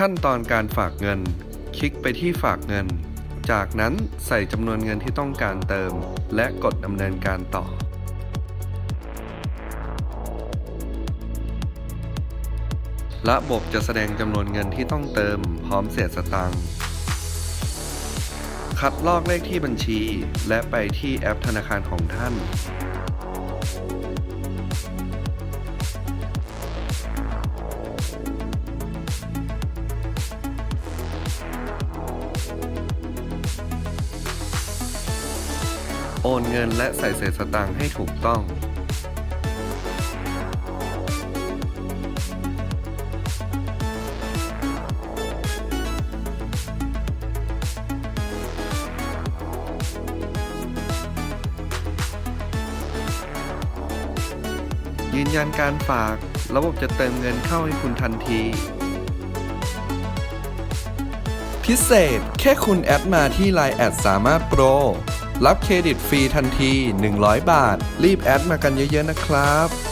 ขั้นตอนการฝากเงิน คลิกไปที่ฝากเงิน จากนั้นใส่จำนวนเงินที่ต้องการเติม และกดดำเนินการต่อ ระบบจะแสดงจำนวนเงินที่ต้องเติม พร้อมเศษสตางค์ คัดลอกเลขที่บัญชี และไปที่แอปธนาคารของท่าน โอนเงินและใส่เศษสตางค์ให้ถูกต้อง ยืนยันการฝาก ระบบจะเติมเงินเข้าให้คุณทันที พิเศษ แค่คุณแอดมาที่ Line แอดสามารถโปร รับเครดิตฟรีทันที 100 บาท รีบแอดมากันเยอะๆนะครับ